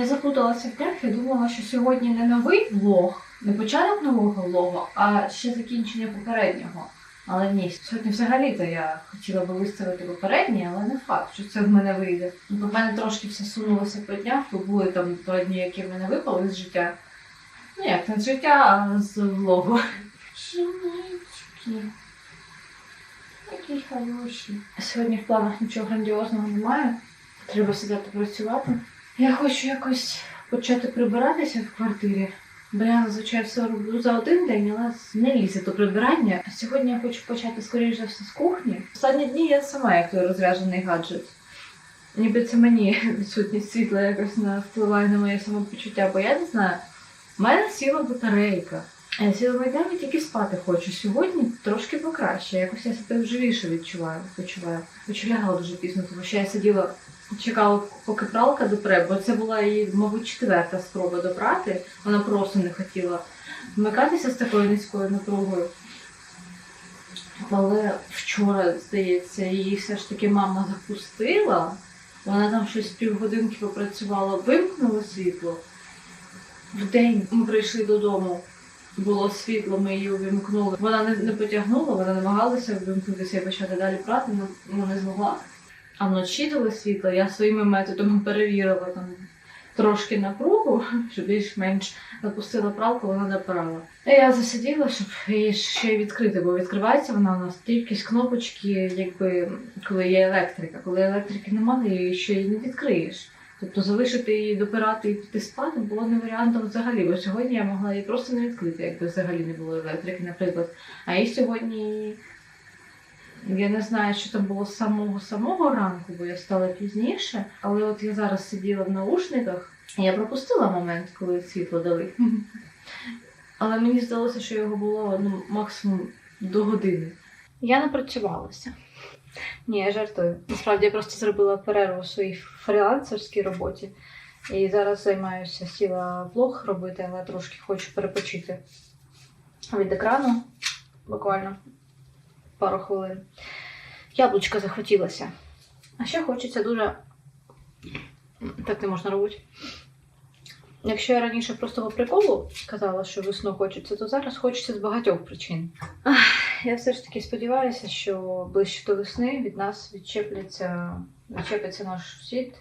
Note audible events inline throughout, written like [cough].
Я заплуталася в днях, я думала, що сьогодні не новий влог, не початок нового влогу, а ще закінчення попереднього. Але ні, сьогодні взагалі-то я хотіла би виставити попереднє, але не факт, що це в мене вийде. Бо в мене трошки все сунулося по днях, бо були там два дні, які в мене випали з життя. Ну як не з життя, а з влогу. Шинички. Які хороші. Сьогодні в планах нічого грандіозного немає. Треба сідати працювати. Я хочу якось почати прибиратися в квартирі. Бо я зазвичай все роблю за один день, але не лізе до прибирання. А сьогодні я хочу почати скоріше все з кухні. Останні дні я сама як той розряджений гаджет. Ніби це мені [laughs] відсутність світла якось впливає на моє самопочуття, бо я не знаю. У мене сіла батарейка. А Я тільки спати хочу. Сьогодні трошки покраще. Якось я себе живіше відчуваю. Почуваю. Хоч лягала дуже пізно, тому що я сиділа, чекала, поки пралка допре, бо це була її, мабуть, четверта спроба допрати. Вона просто не хотіла вмикатися з такою низькою напругою. Але вчора, здається, її все ж таки мама запустила. Вона там щось півгодинки попрацювала, вимкнула світло. Вдень ми прийшли додому. Було світло, ми її увімкнули. Вона не, не потягнула, вона намагалася вимкнутися і почати далі прати, але ну, не змогла. А вночі дали світло, я своїми методами перевірила там трошки напругу, [laughs] щоб більш-менш запустила пралку, вона допирала. І я засиділа, щоб її ще відкрити, бо відкривається вона у нас тільки з кнопочки, якби коли є електрика. Коли електрики немає, її ще й не відкриєш. Тобто залишити її допирати і піти спати було не варіантом взагалі, бо сьогодні я могла її просто не відкрити, якби взагалі не було електрики, наприклад. А і сьогодні я не знаю, що там було з самого самого ранку, бо я стала пізніше. Але от я зараз сиділа в наушниках, і я пропустила момент, коли світло дали. Але мені здалося, що його було ну, максимум до години. Я не працювалася. Ні, я жартую. Насправді я просто зробила перерву у своїй фрілансерській роботі. І зараз займаюся сіла влог робити, але трошки хочу перепочити від екрану. Буквально пару хвилин. Яблучка захотілося. А ще хочеться дуже. Так не можна робити. Якщо я раніше просто по приколу казала, що весну хочеться, то зараз хочеться з багатьох причин. Ах, я все ж таки сподіваюся, що ближче до весни від нас відчепляться, відчепиться наш світ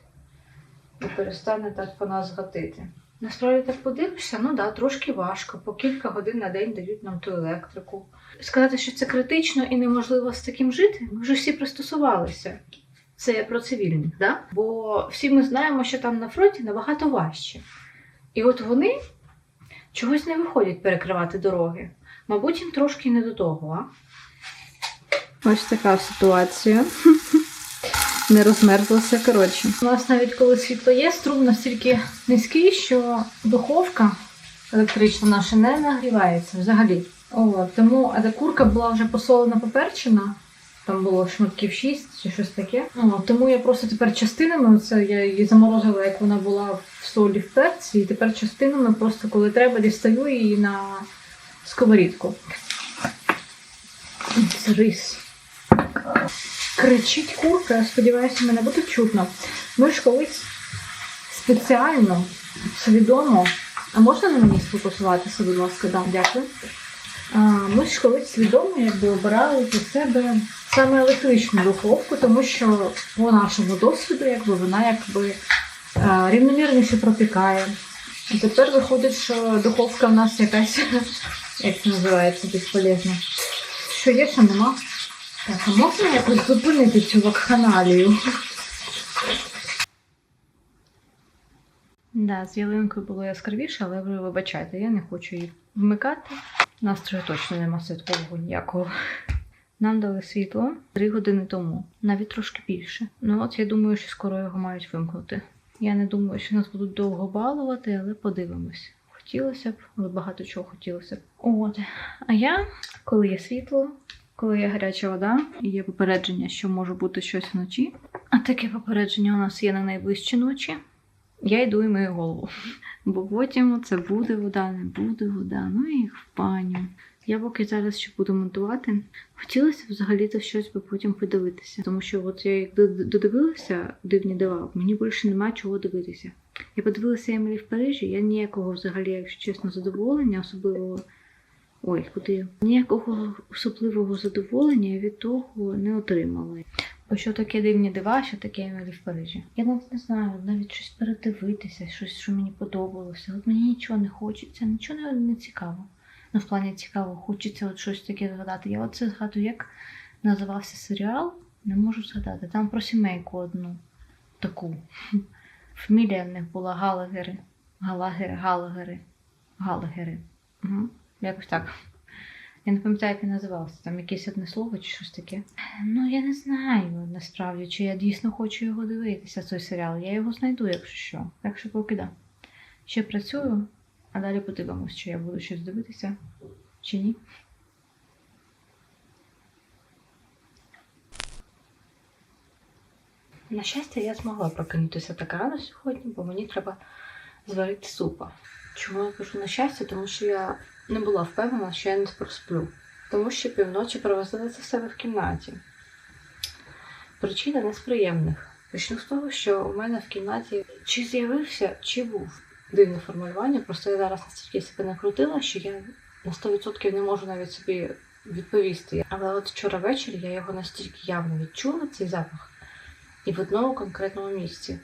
і перестане так по нас гатити. Насправді так подивишся, ну да, трошки важко. По кілька годин на день дають нам ту електрику. Сказати, що це критично і неможливо з таким жити, ми вже всі пристосувалися. Це про цивільних, да? бо всі ми знаємо, що там на фронті набагато важче. І от вони чогось не виходять перекривати дороги. Мабуть, їм трошки не до того, а? Ось така ситуація. [laughs] Не розмерзлося, коротше. У нас навіть коли світло є, струм настільки низький, що духовка електрична наша не нагрівається взагалі. О, тому а курка була вже посолена поперчена. Там було шматків 6 чи щось таке. О, тому я просто тепер частинами, це я її заморозила, як вона була в солі в перці, і тепер частинами, просто коли треба, дістаю її на сковорідку. Це рис. Кричить курка, сподіваюся, мене буде чутно. Ми ж колись спеціально, свідомо. А можна на мені сфокусуватися, будь ласка, да, дякую. Ми ж колись свідомо якби обирали для себе саме електричну духовку, тому що по нашому досвіду, якби вона якби а, рівномірніше пропікає. І тепер виходить, що духовка в нас якась, як це називається, безполезна. Що є, що нема. Так, а можна якось зупинити цю вакханалію? Да, з ялинкою було яскравіше, але ви вибачайте, я не хочу її вмикати. Настрою точно нема святкового ніякого. Нам дали світло три години тому, навіть трошки більше. Ну от я думаю, що скоро його мають вимкнути. Я не думаю, що нас будуть довго балувати, але подивимось. Хотілося б, але багато чого хотілося б. От. А я, коли є світло, коли є гаряча вода і є попередження, що може бути щось вночі. А таке попередження у нас є на найближчі ночі. Я йду і мию голову. Бо потім це буде вода, не буде вода, ну і в баню. Я поки зараз ще буду монтувати. Хотілося б взагалі-то щось би потім подивитися. Тому що от я як додивилася дивні дива, мені більше немає чого дивитися. Я подивилася Емілі в Парижі, я ніякого взагалі, якщо чесно, задоволення, особливого. Ой, куди? Ніякого особливого задоволення від того не отримала. Бо що таке дивні дива, що таке Емілі в Парижі? Я навіть не знаю, навіть щось передивитися, щось, що мені подобалося. От мені нічого не хочеться, нічого не, не цікаво. Ну, в плані цікаво, хочеться от щось таке згадати. Я оце згадую, як називався серіал, не можу згадати. Там про сімейку одну таку. Фамілія в них була Галагери. Галагери, Галагери. Галагери. Угу. Якось так. Я не пам'ятаю, як він називався. Там якесь одне слово чи щось таке. Ну, я не знаю насправді, чи я дійсно хочу його дивитися, цей серіал. Я його знайду, якщо що. Так що поки да. Ще працюю, а далі подивимось, чи я буду щось дивитися, чи ні. На щастя, я змогла прокинутися так рано сьогодні, бо мені треба зварити супа. Чому я кажу на щастя? Тому що я не була впевнена, що я не просплю. Тому що півночі провозила це в себе в кімнаті. Причина не з приємних. Почну з того, що у мене в кімнаті чи з'явився, чи був дивне формулювання. Просто я зараз настільки себе накрутила, що я на 100% не можу навіть собі відповісти. Але от вчора ввечері я його настільки явно відчула, цей запах, і в одному конкретному місці.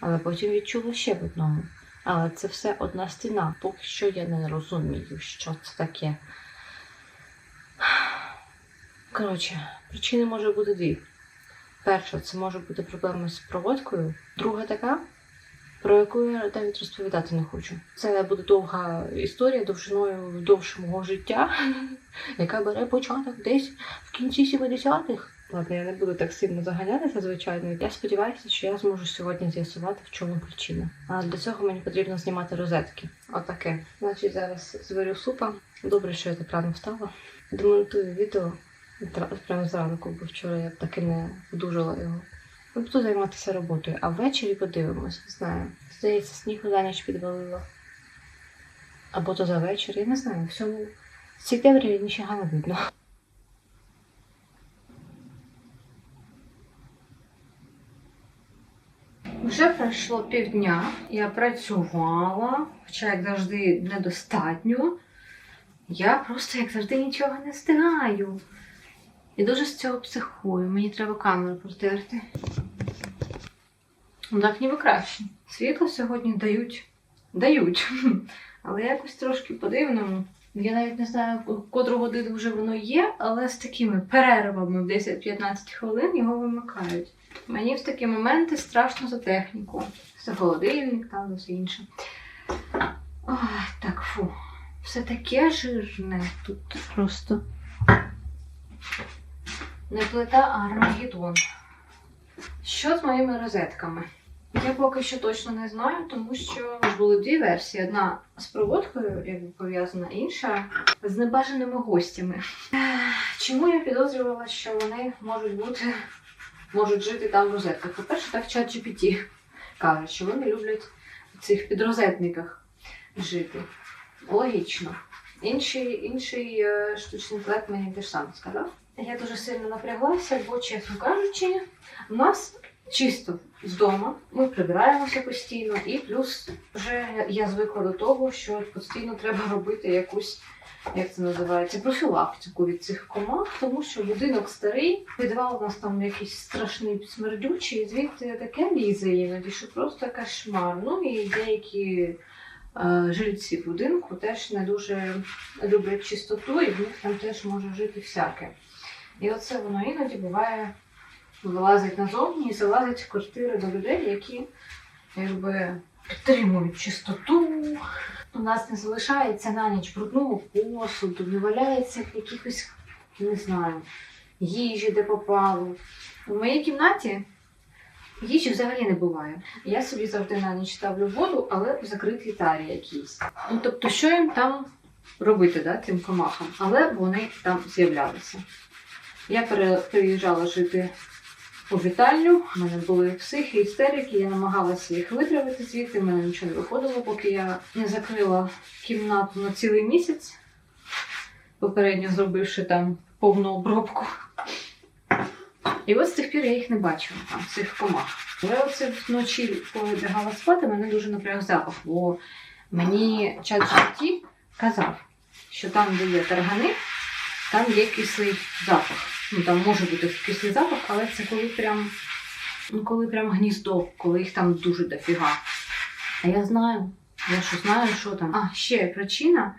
Але потім відчула ще в одному. Але це все одна стіна. Поки що я не розумію, що це таке. Коротше, причини може бути дві. Перша, це може бути проблема з проводкою. Друга така, про яку я навіть розповідати не хочу. Це буде довга історія довжиною довше мого життя, [laughs] яка бере початок десь в кінці 70-х. Ладно, я не буду так сильно заганятися, звичайно. Я сподіваюся, що я зможу сьогодні з'ясувати, в чому причина. А для цього мені потрібно знімати розетки. Отаке. Значить, зараз зварю супа. Добре, що я так рано встала. Демонтую відео прямо зранку, бо вчора я так і не одужала його. Ну, Буду займатися роботою, а ввечері подивимось, знаю. Здається, сніг за ніч підвалило. Або то за вечір, я не знаю. В цьому темряві ніфіга не видно. Вже пройшло півдня, я працювала, хоча, як завжди, недостатньо. Я просто, як завжди, нічого не встигаю. І дуже з цього психую. Мені треба камеру протерти. Ну, Так ніби краще. Світло сьогодні дають. Дають. [laughs] Але якось трошки по-дивному. Я навіть не знаю, котру годину вже воно є, але з такими перервами в 10-15 хвилин його вимикають. Мені в такі моменти страшно за техніку. За холодильник, там за все інше. Ой, так, фу. Все таке жирне тут просто. Не плита, а армагеддон. Що з моїми розетками? Я поки що точно не знаю, тому що були дві версії: одна з проводкою, якби пов'язана, інша з небажаними гостями. Чому я підозрювала, що вони можуть бути, можуть жити там в розетках? По-перше, так чат GPT каже, що вони люблять в цих підрозетниках жити. Логічно. Інший, інший е, штучний інтелект мені теж сам сказав. Я дуже сильно напряглася, бо, чесно кажучи, у нас чисто з дому, ми прибираємося постійно, і плюс вже я звикла до того, що постійно треба робити якусь, як це називається, профілактику від цих комах, тому що будинок старий, підвал у нас там якийсь страшний смердючий, і звідти таке лізе іноді, що просто кошмар. Ну і деякі е, жильці будинку теж не дуже люблять чистоту, і в них там теж може жити всяке. І оце воно іноді буває вилазить назовні і залазить в квартири до людей, які якби підтримують чистоту. У нас не залишається на ніч брудного посуду, не валяється якихось, не знаю, їжі, де попало. В моїй кімнаті їжі взагалі не буває. Я собі завжди на ніч ставлю воду, але в закритій тарі якійсь. Ну, тобто, що їм там робити, да, цим комахам? Але вони там з'являлися. Я пере- переїжджала жити у вітальню. У мене були психи, істерики, я намагалася їх витравити звідти, в мене нічого не виходило, поки я не закрила кімнату на цілий місяць, попередньо зробивши там повну обробку. І от з тих пір я їх не бачила, там, цих комах. Я оце вночі, коли лягала спати, мене дуже напряг запах, бо мені чат GPT казав, що там, де є таргани, там є кислий запах. Ну там може бути кислий запах, але це коли прям, ну, коли прям гніздо, коли їх там дуже дофіга. А я знаю, я що знаю, що там. А, ще причина,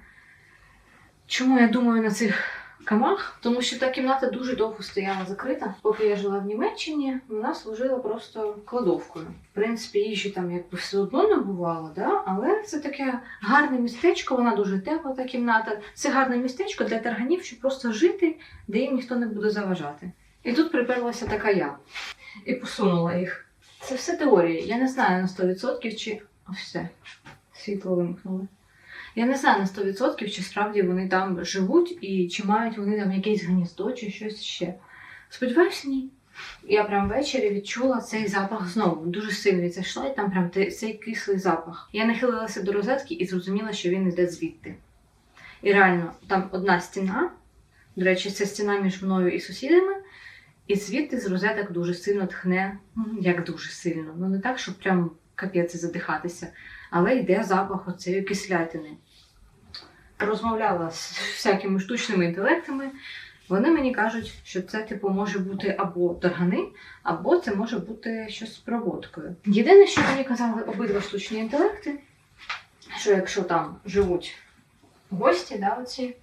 чому я думаю на цих камах, тому що та кімната дуже довго стояла закрита. Поки я жила в Німеччині, вона служила просто кладовкою. В принципі, їжі там якби все одно не бувало, да? але це таке гарне містечко, вона дуже тепла, та кімната. Це гарне містечко для тарганів, щоб просто жити, де їм ніхто не буде заважати. І тут приперлася така я і посунула їх. Це все теорії. Я не знаю на 100% чи. Все, світло вимкнули. Я не знаю на 100% чи справді вони там живуть і чи мають вони там якесь гніздо чи щось ще. Сподіваюся, ні. Я прям ввечері відчула цей запах знову. Дуже сильний зайшла, і там прям цей кислий запах. Я нахилилася до розетки і зрозуміла, що він йде звідти. І реально, там одна стіна. До речі, це стіна між мною і сусідами. І звідти з розеток дуже сильно тхне, як дуже сильно. Ну не так, щоб прям капець задихатися, але йде запах оцеї кислятини. Розмовляла з всякими штучними інтелектами. Вони мені кажуть, що це типу може бути або таргани, або це може бути щось з проводкою. Єдине, що мені казали обидва штучні інтелекти, що якщо там живуть гості, да, оці,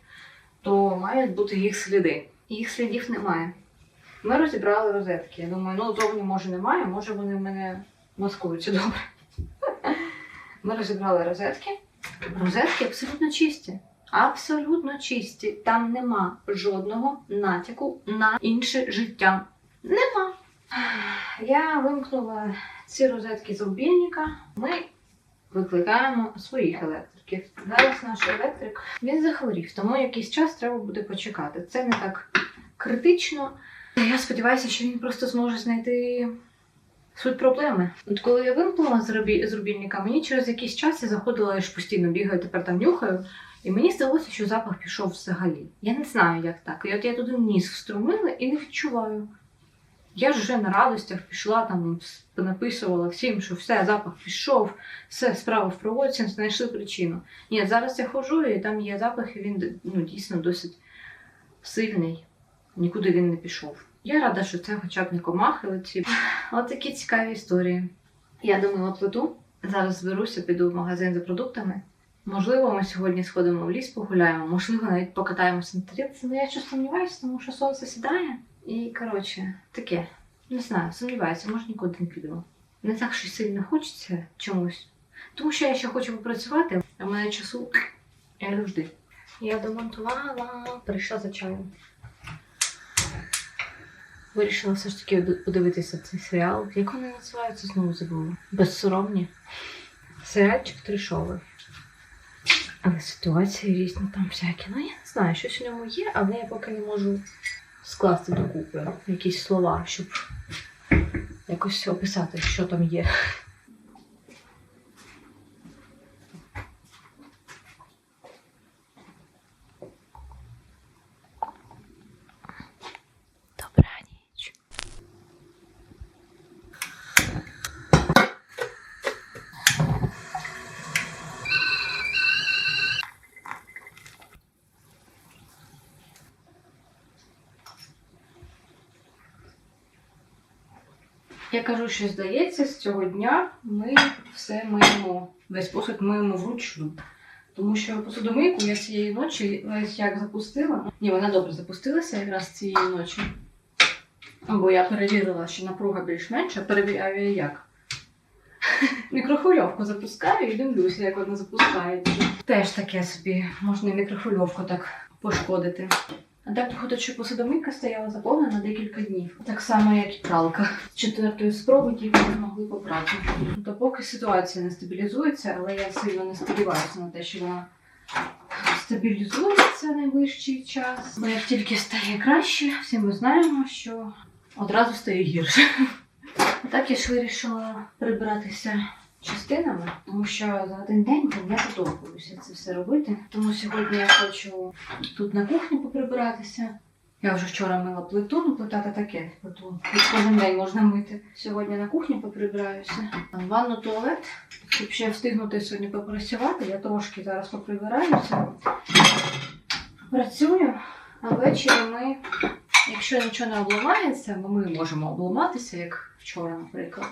то мають бути їх сліди. Їх слідів немає. Ми розібрали розетки. Я думаю, ну зовні може немає, може вони в мене маскуються добре. Ми розібрали розетки. Розетки абсолютно чисті. Абсолютно чисті. Там нема жодного натяку на інше життя. Нема. Я вимкнула ці розетки з обільника. Ми викликаємо своїх електриків. Зараз наш електрик він захворів, тому якийсь час треба буде почекати. Це не так критично. Я сподіваюся, що він просто зможе знайти суть проблеми. От коли я вимкнула з, рубі... з рубільника, мені через якийсь час я заходила, я ж постійно бігаю, тепер там нюхаю. І мені здалося, що запах пішов взагалі. Я не знаю, як так. І от я туди ніс встромила і не відчуваю. Я ж вже на радостях пішла, там написувала всім, що все, запах пішов, все, справа в проводці, знайшли причину. Ні, зараз я ходжу, і там є запах, і він ну, дійсно досить сильний. Нікуди він не пішов. Я рада, що це хоча б не комахи оці. От цікаві історії. Я думала плиту. Зараз зберуся, піду в магазин за продуктами. Можливо, ми сьогодні сходимо в ліс, погуляємо, можливо, навіть покатаємося на тарілці. Ну я щось сумніваюся, тому що сонце сідає. І коротше, таке. Не знаю, сумніваюся, може нікуди не підемо. Не так щось сильно хочеться чомусь. Тому що я ще хочу попрацювати, а в мене часу я завжди. Я домонтувала, прийшла за чаєм. Вирішила все ж таки подивитися цей серіал. Як вони називаються, знову забула. Безсоромні. Серіальчик тришовий. Але ситуації різні там всякі. Ну, я не знаю, щось в ньому є, але я поки не можу скласти докупи якісь слова, щоб якось описати, що там є. Я кажу, що здається, з цього дня ми все миємо. Весь посуд миємо вручну. Тому що посудомийку я цієї ночі ось як запустила. Ні, вона добре запустилася якраз цієї ночі. Бо я перевірила, що напруга більш-менша, перевіряю як. [laughs] Мікрохвильовку запускаю і дивлюся, як вона запускається. Теж таке собі, можна і мікрохвильовку так пошкодити. Так що посудомийка стояла заповнена декілька днів. Так само, як і пралка. З четвертої спроби тільки не могли попрати. То поки ситуація не стабілізується, але я сильно не сподіваюся на те, що вона стабілізується найближчий час. Бо як тільки стає краще, всі ми знаємо, що одразу стає гірше. [laughs] Так я вирішила прибиратися частинами, тому що за один день я подобаюся це все робити. Тому сьогодні я хочу тут на кухні поприбиратися, Я вже вчора мила плиту, ну плита та таке плиту. Кожен день можна мити. Сьогодні на кухні поприбираюся. Ванну туалет. Щоб ще встигнути сьогодні попрацювати, я трошки зараз поприбираюся. Працюю, а ввечері ми, якщо нічого не обламається, бо ми можемо обламатися, як вчора, наприклад.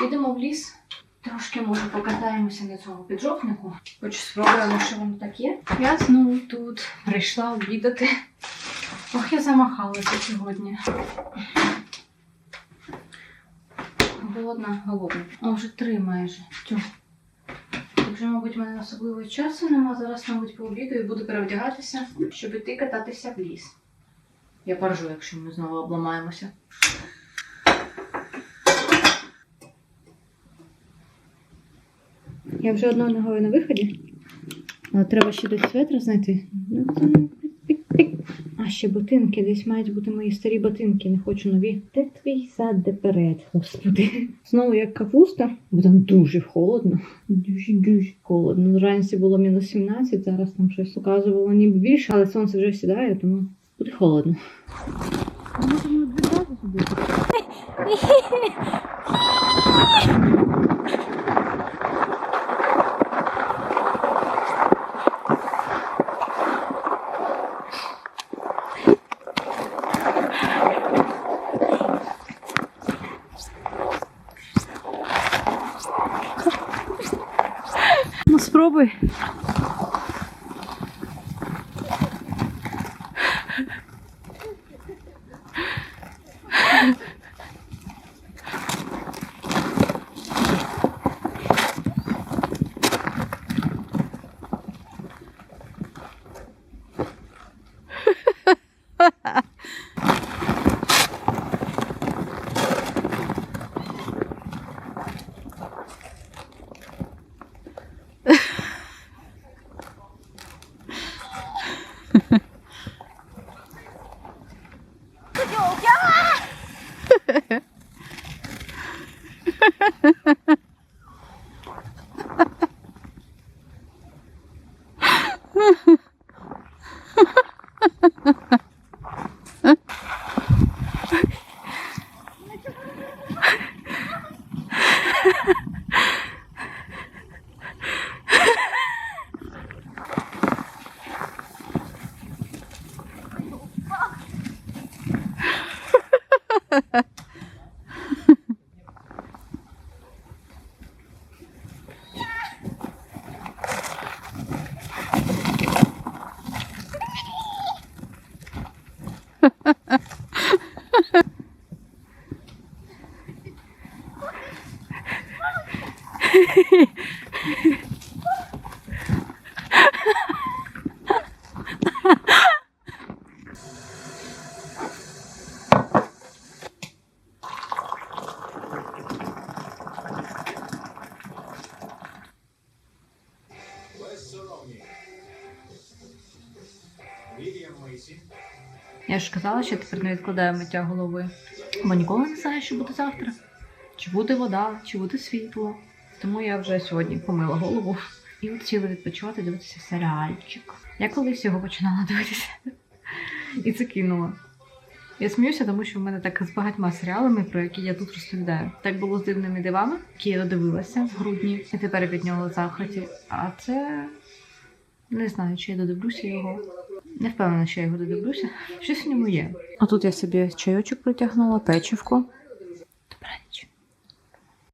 Підемо в ліс. Трошки може покатаємося на цьому піджопнику. Хоч спробуємо, що воно таке. Я знову тут прийшла обідати. Ох, я замахалася сьогодні. Голодна, голодна. А вже три майже. Тю. Так вже, мабуть, в мене особливого часу нема. Зараз, мабуть, пообідаю і буду перевдягатися, щоб іти кататися в ліс. Я поржу, якщо ми знову обламаємося. Я вже одною ногою на виході. Але треба ще десь светра знайти. Ну. А ще ботинки, десь мають бути мої старі ботинки, не хочу нові. Де твій сад, де перед, господи. Знову як капуста, бо там дуже холодно. Дуже-дуже холодно. Вранці було мінус 17, зараз там щось показувало ніби більше, але сонце вже сідає, тому буде холодно. [laughs] А можемо відразу зробити? Ну спробуй. Я ж казала, що тепер не відкладаю миття голови. Бо ніколи не знаю, що буде завтра. Чи буде вода, чи буде світло. Тому я вже сьогодні помила голову і от сіла відпочивати, дивитися серіальчик. Я колись його починала дивитися і це кинула. Я сміюся, тому що в мене так з багатьма серіалами, про які я тут розповідаю. Так було з дивними дивами, які я додивилася в грудні, і тепер від нього в захваті. А це не знаю, чи я додивлюся його. Не впевнена, що я його додивлюся. Щось в ньому є. А тут я собі чайочок притягнула, печивку.